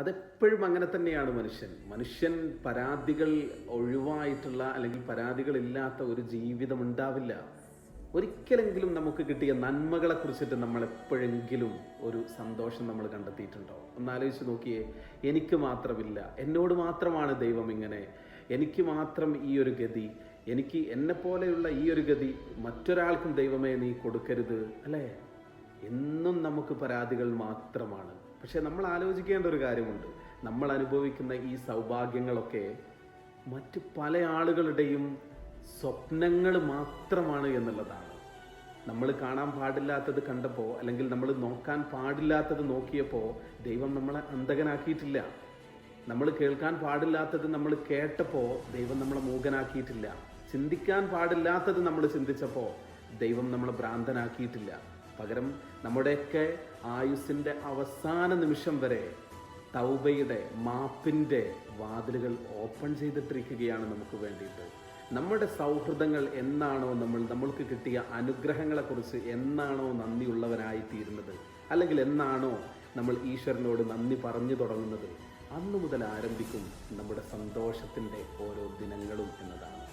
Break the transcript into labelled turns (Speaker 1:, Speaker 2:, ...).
Speaker 1: അതെപ്പോഴും അങ്ങനെ തന്നെയാണ് മനുഷ്യൻ. മനുഷ്യൻ പരാതികൾ ഒഴിവായിട്ടുള്ള അല്ലെങ്കിൽ പരാതികളില്ലാത്ത ഒരു ജീവിതം ഉണ്ടാവില്ല. ഒരിക്കലെങ്കിലും നമുക്ക് കിട്ടിയ നന്മകളെ കുറിച്ചിട്ട് നമ്മൾ എപ്പോഴെങ്കിലും ഒരു സന്തോഷം നമ്മൾ കണ്ടെത്തിയിട്ടുണ്ടോ? ഒന്ന് ആലോചിച്ച് നോക്കിയേ എനിക്ക് മാത്രമില്ല. എന്നോട് മാത്രമാണ് ദൈവം ഇങ്ങനെ. എനിക്ക് മാത്രം ഈ ഒരു ഗതി. എനിക്ക് എന്നെ പോലെയുള്ള ഈ ഒരു ഗതി മറ്റൊരാൾക്കും ദൈവമേ നീ കൊടുക്കരുത് അല്ലേ? എന്നും നമുക്ക് പരാതികൾ മാത്രമാണ്. പക്ഷെ നമ്മൾ ആലോചിക്കേണ്ട ഒരു കാര്യമുണ്ട്. നമ്മൾ അനുഭവിക്കുന്ന ഈ സൗഭാഗ്യങ്ങളൊക്കെ മറ്റ് പല ആളുകളുടെയും സ്വപ്നങ്ങൾ മാത്രമാണ് എന്നുള്ളതാണ്. നമ്മൾ കാണാൻ പാടില്ലാത്തത് കണ്ടപ്പോൾ അല്ലെങ്കിൽ നമ്മൾ നോക്കാൻ പാടില്ലാത്തത് നോക്കിയപ്പോൾ ദൈവം നമ്മളെ അന്ധകനാക്കിയിട്ടില്ല. നമ്മൾ കേൾക്കാൻ പാടില്ലാത്തത് നമ്മൾ കേട്ടപ്പോൾ ദൈവം നമ്മളെ മൂകനാക്കിയിട്ടില്ല. ചിന്തിക്കാൻ പാടില്ലാത്തത് നമ്മൾ ചിന്തിച്ചപ്പോൾ ദൈവം നമ്മളെ ഭ്രാന്തനാക്കിയിട്ടില്ല. പകരം നമ്മുടെയൊക്കെ ആയുസ്സിന്റെ അവസാന നിമിഷം വരെ തൗബയുടെ മാപ്പിന്റെ വാതിലുകൾ ഓപ്പൺ ചെയ്തിട്ടിരിക്കുകയാണ് നമുക്ക് വേണ്ടിയിട്ട്. നമ്മുടെ സൗഹൃദങ്ങൾ എന്നാണോ നമ്മൾ നമ്മൾക്ക് കിട്ടിയ അനുഗ്രഹങ്ങളെക്കുറിച്ച് എന്നാണോ നന്ദിയുള്ളവരായി തീരുന്നത് അല്ലെങ്കിൽ എന്നാണോ നമ്മൾ ഈശ്വരനോട് നന്ദി പറഞ്ഞു തുടങ്ങുന്നത്? അന്നു മുതൽ ആരംഭിക്കും നമ്മുടെ സന്തോഷത്തിന്റെ ഓരോ ദിനങ്ങളും എന്നതാണ്.